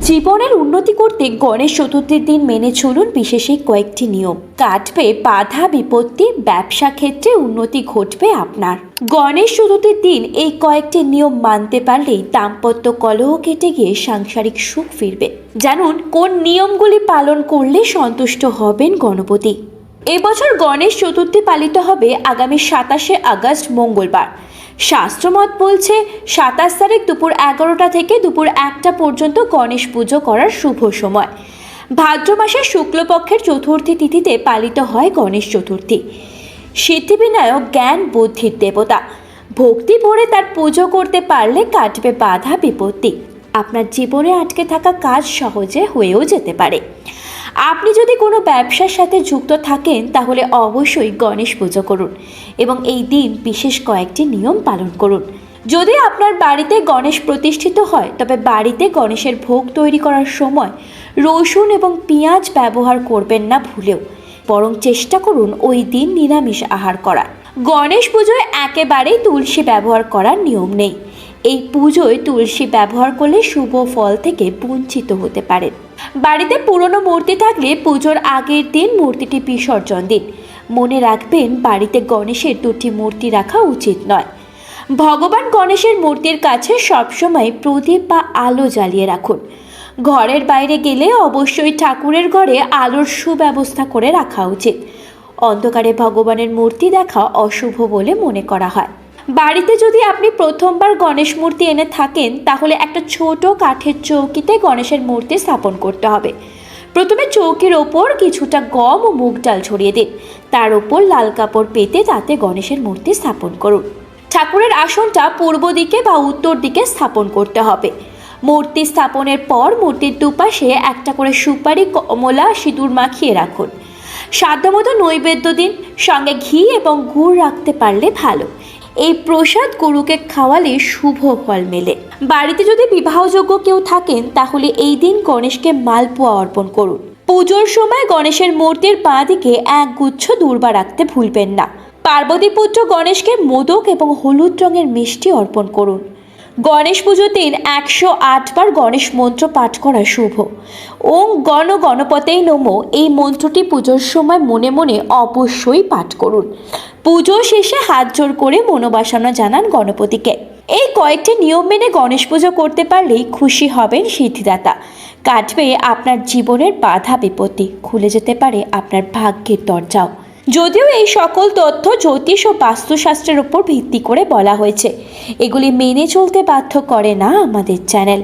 জীবনের উন্নতি করতে গণেশ চতুর্থীর দিন মেনে চলুন বিশেষ কয়েকটি নিয়ম। কাটবে বাধা বিপত্তি, ব্যবসা ক্ষেত্রে উন্নতি ঘটবে আপনার। গণেশ চতুর্থীর দিন এই কয়েকটি নিয়ম মানতে পারলে দাম্পত্য কলহ কেটে গিয়ে সাংসারিক সুখ ফিরবে। জানুন, কোন নিয়মগুলি পালন করলে সন্তুষ্ট হবেন গণপতি? এবছর গণেশ চতুর্থী পালিত হবে আগামী সাতাশে আগস্ট মঙ্গলবার। শাস্ত্রমত বলছে, সাতাশ তারিখ দুপুর এগারোটা থেকে দুপুর একটা পর্যন্ত গণেশ পুজো করার শুভ সময়। ভাদ্র মাসের শুক্লপক্ষের চতুর্থী তিথিতে পালিত হয় গণেশ চতুর্থী। সিদ্ধিবিনায়ক জ্ঞান বুদ্ধির দেবতা। ভক্তি ভরে তার পুজো করতে পারলে কাটবে বাধা বিপত্তি। আপনার জীবনে আটকে থাকা কাজ সহজে হয়েও যেতে পারে। আপনি যদি কোনো ব্যবসার সাথে যুক্ত থাকেন, তাহলে অবশ্যই গণেশ পুজো করুন এবং এই দিন বিশেষ কয়েকটি নিয়ম পালন করুন। যদি আপনার বাড়িতে গণেশ প্রতিষ্ঠিত হয়, তবে বাড়িতে গণেশের ভোগ তৈরি করার সময় রসুন এবং পেঁয়াজ ব্যবহার করবেন না ভুলেও। বরং চেষ্টা করুন ওই দিন নিরামিষ আহার করার। গণেশ পুজোয় একেবারেই তুলসী ব্যবহার করার নিয়ম নেই। এই পুজোয় তুলসী ব্যবহার করলে শুভ ফল থেকে বঞ্চিত হতে পারেন। বাড়িতে পুরনো মূর্তি থাকলে পুজোর আগের দিন মূর্তিটি বিসর্জন দিন। মনে রাখবেন, বাড়িতে গণেশের দুটি মূর্তি রাখা উচিত নয়। ভগবান গণেশের মূর্তির কাছে সবসময় প্রদীপ বা আলো জ্বালিয়ে রাখুন। ঘরের বাইরে গেলে অবশ্যই ঠাকুরের ঘরে আলোর সুব্যবস্থা করে রাখা উচিত। অন্ধকারে ভগবানের মূর্তি দেখা অশুভ বলে মনে করা হয়। বাড়িতে যদি আপনি প্রথমবার গণেশ মূর্তি এনে থাকেন, তাহলে একটা ছোট কাঠের চৌকিতে গণেশের মূর্তি স্থাপন করতে হবে। প্রথমে চৌকির ওপর কিছুটা গম ও মুগ ডাল ছড়িয়ে দিন। তার ওপর লাল কাপড় পেতে তাতে গণেশের মূর্তি স্থাপন করুন। ঠাকুরের আসনটা পূর্ব দিকে বা উত্তর দিকে স্থাপন করতে হবে। মূর্তি স্থাপনের পর মূর্তির দুপাশে একটা করে সুপারি কমলা সিঁদুর মাখিয়ে রাখুন। সাধ্যমতো নৈবেদ্য দিন, সঙ্গে ঘি এবং গুড় রাখতে পারলে ভালো। এই প্রসাদ গরুকে খাওয়ালে শুভ ফল মেলে। বাড়িতে যদি বিবাহযোগ্য কেউ থাকেন, তাহলে এই দিন গণেশকে মালপোয়া অর্পণ করুন। পুজোর সময় গণেশের মূর্তির পা দিকে এক গুচ্ছ দূর্বা রাখতে ভুলবেন না। পার্বতী পুত্র গণেশকে মোদক এবং হলুদ রঙের মিষ্টি অর্পণ করুন। গণেশ পুজোর দিন একশো আটবার গণেশ মন্ত্র পাঠ করা শুভ। ওং গণ গণপতেই নমো। এই মন্ত্রটি পুজোর সময় মনে মনে অবশ্যই পাঠ করুন। পুজো শেষে হাত জোর করে মনোবাসনা জানান গণপতিকে। এই কয়েকটি নিয়ম মেনে গণেশ পুজো করতে পারলেই খুশি হবেন সিদ্ধিদাতা। কাটবে আপনার জীবনের বাধা বিপত্তি। খুলে যেতে পারে আপনার ভাগ্যের দরজাও। যদিও এই সকল তথ্য জ্যোতিষ ও বাস্তুশাস্ত্রের উপর ভিত্তি করে বলা হয়েছে। এগুলি মেনে চলতে বাধ্য করে না আমাদের চ্যানেল।